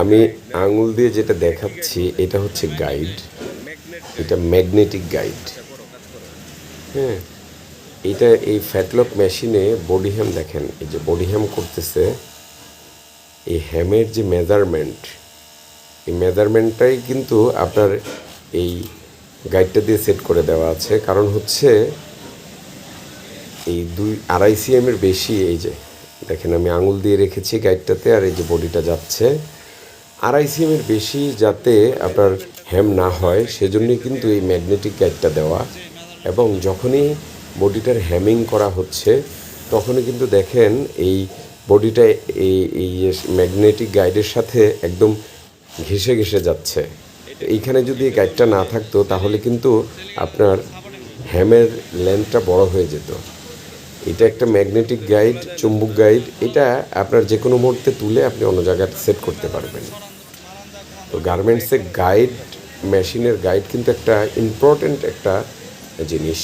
আমি আঙুল দিয়ে যেটা দেখাচ্ছি, এটা হচ্ছে গাইড এটা ম্যাগনেটিক গাইড হ্যাঁ এটা এই ফ্যাটলক মেশিনে বডি হ্যাম দেখেন, এই যে বডি হ্যাম করতেছে, এই হ্যামের যে মেজারমেন্ট এই মেজারমেন্টটাই কিন্তু আপনার এই গাইডটা দিয়ে সেট করে দেওয়া আছে। কারণ হচ্ছে এই দুই, আড়াই সিএম এর বেশি, এই যে দেখেন, আমি আঙুল দিয়ে রেখেছি গাইডটাতে আর এই যে বডিটা যাচ্ছে। আড়াই সিএম এর বেশি যাতে আপনার হ্যাম না হয়, সেজন্যই কিন্তু এই ম্যাগনেটিক গাইডটা দেওয়া। এবং যখনই বডিটার হ্যামিং করা হচ্ছে, তখনই কিন্তু দেখেন এই বডিটা এই এই ম্যাগনেটিক গাইডের সাথে একদম ঘেসে ঘেসে যাচ্ছে। এইখানে যদি এই গাইডটা না থাকতো, তাহলে কিন্তু আপনার হ্যামের লেন্থটা বড় হয়ে যেত। এটা একটা ম্যাগনেটিক গাইড চুম্বক গাইড এটা আপনার যে কোনো মুহূর্তে তুলে আপনি অন্য জায়গায় সেট করতে পারবেন। তো গার্মেন্টসে গাইড মেশিনের গাইড কিন্তু একটা ইম্পর্ট্যান্ট একটা জিনিস।